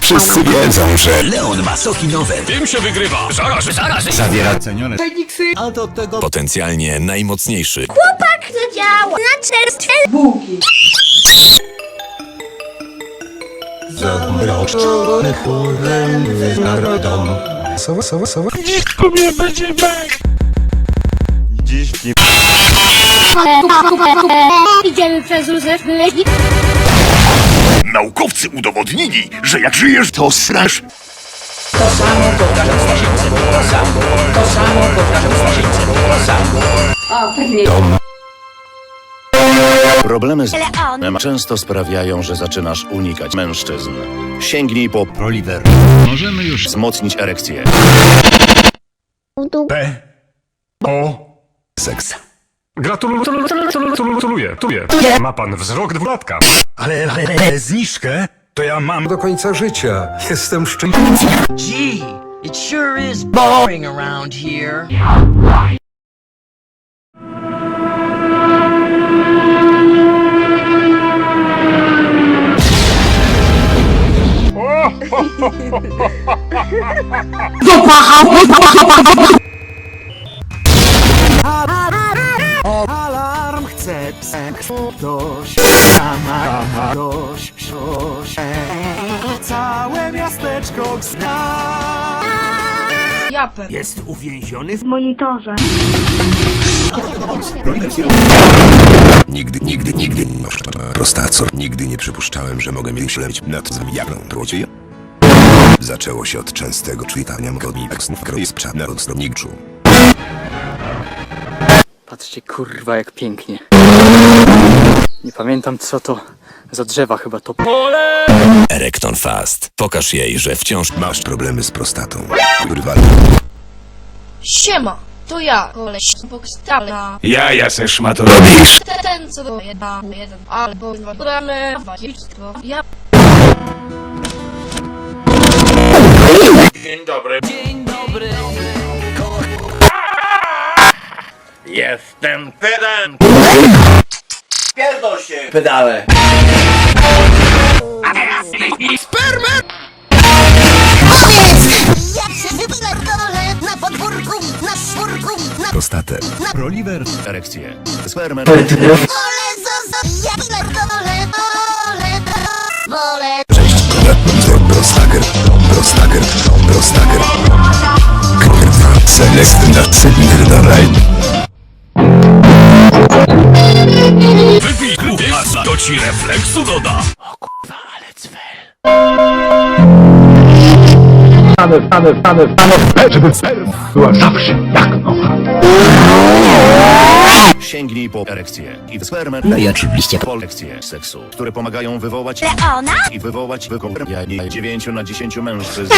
Wszyscy wiedzą, że Leon ma soki nowe. Tym się wygrywa. Zaraz, zaraz. zawiera cenione A do tego potencjalnie najmocniejszy. zadziała na czerwce. Sowa, sowa, sowa. Idziemy przez różne Naukowcy udowodnili, że jak żyjesz, to strasz. Problemy z m często sprawiają, że zaczynasz unikać mężczyzn. Sięgnij po Proliver. Możemy już wzmocnić erekcję. P. O. Seks. Gratuluję, gratuluję, gratuluję. Ma pan wzrok dwulatka. Ale, ale, ale zniżkę to ja mam do końca życia. Jestem szczęśliwy. Gee, it sure is boring around here. Alarm seks. Dość, sama, dość, dość. Całe miasteczko zna. Jest uwięziony w Nigdy, nigdy, nigdy. Prostaco. Nigdy nie przypuszczałem, że mogę myśleć nad zamiarą drocie. Zaczęło się od częstego czytania komiksów Krojsprzad na odstronniczu. Patrzcie kurwa jak pięknie. Nie pamiętam co to za drzewa chyba to Erecton Fast. Pokaż jej, że wciąż Masz problemy z prostatą. Kurwa. Siema, to ja, koleś Bokstala. Ja, ja se szmato robisz. Ten, co do jeden, jeden, albo dwa gramy, dwa dziewictwo. Ja Jestem pedem. Pierdol się. Pedale. Jak się wypierdolę na podwórku, na szwórku, na Prostatę. Proliver. Erekcję. Spermer. zozo, ja. Cześć. Kurwa. Na ci refleksu doda. Sięgnij po erekcję. I spermer. No i oczywiście po lekcje seksu, które pomagają wywołać Leona? i wywołać wykorzenie 9 na 10 mężczyzn.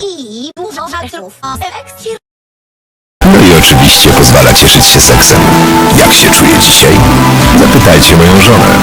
I dużo żartów o selekcji. No oczywiście pozwala cieszyć się seksem. Jak się czuje dzisiaj? Zapytajcie moją żonę.